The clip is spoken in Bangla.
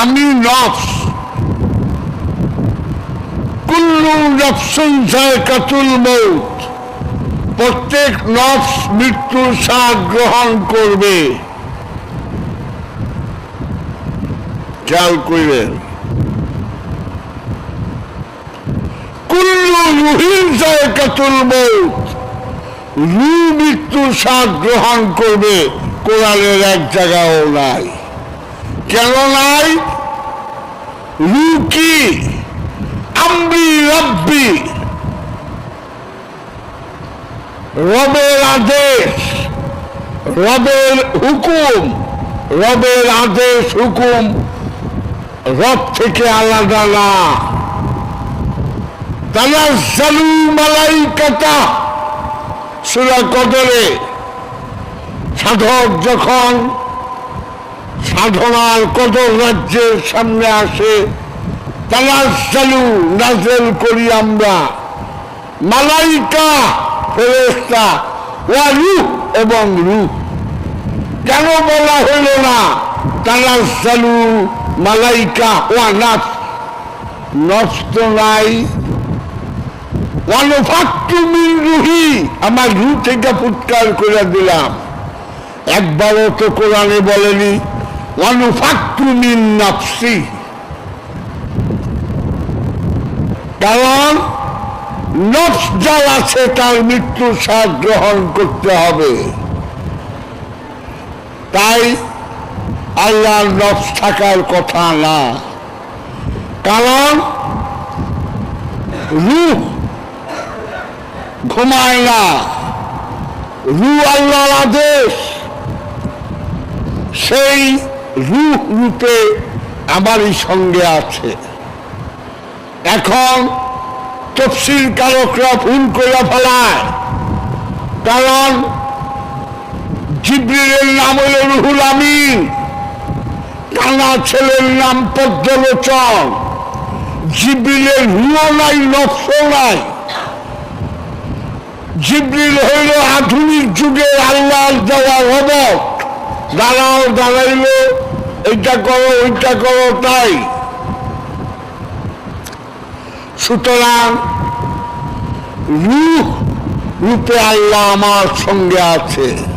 আমি নফস। কুল্লু নফসুন জায়কাতুল মৌত। প্রত্যেক নফস মৃত্যুর স্বাদ গ্রহণ করবে। খেয়াল করবেন। কুল্লু রুহির জায়কাতুল মৌত। রু মৃত্যুর স্বাদ গ্রহণ করবে। কোরআনের এক জায়গাও নাই। কেন নাই? রু কি আমরি রব্বি। রবের আদেশ, রবের হুকুম, রবের আদেশ, হুকুম রব থেকে আলাদা না। তানাজ্জালু মালাইকাতা। সূরা কদরে সাধক যখন সাধনার কদর রাজ্যের সামনে আসে। তানাজ্জালু নাজেল করি আমরা। মালাইকা, ফেরেশতা ওয়া রূহ এবং রূহ কেন বলা হলো না তানাজ্জালু মালাইকা ওয়া নাচ তো নাই রুহি, আমার রু থেকে ফুৎকার করে দিলাম। একবারও তো কোরআনে বলেনি কারণ নফস যার আছে, তার মৃত্যুর স্বাদ গ্রহণ করতে হবে। তাই আল্লাহর নফস থাকার কথা না। কারণ রূহ ঘুমায় না। রু আল্লাহর আদেশ। সেই রূহ রূপে আমারই সঙ্গে আছে। এখন তফসিল কারকরা ভুল করে ফেলায়। কারণ জিব্রিলের নাম হল রুহুল আমিন। কানা ছেলের নাম পদ্মলোচন। জিব্রিলের রুও নাই নফস নাই। জিব্রিল হইল আধুনিক যুগের আল্লাহর দেওয়া রবট দাঁড়াও দাঁড়াইলো। এইটা করো ওইটা করো তাই। সুতরাং রূপ রূপে আল্লাহ আমার সঙ্গে আছে।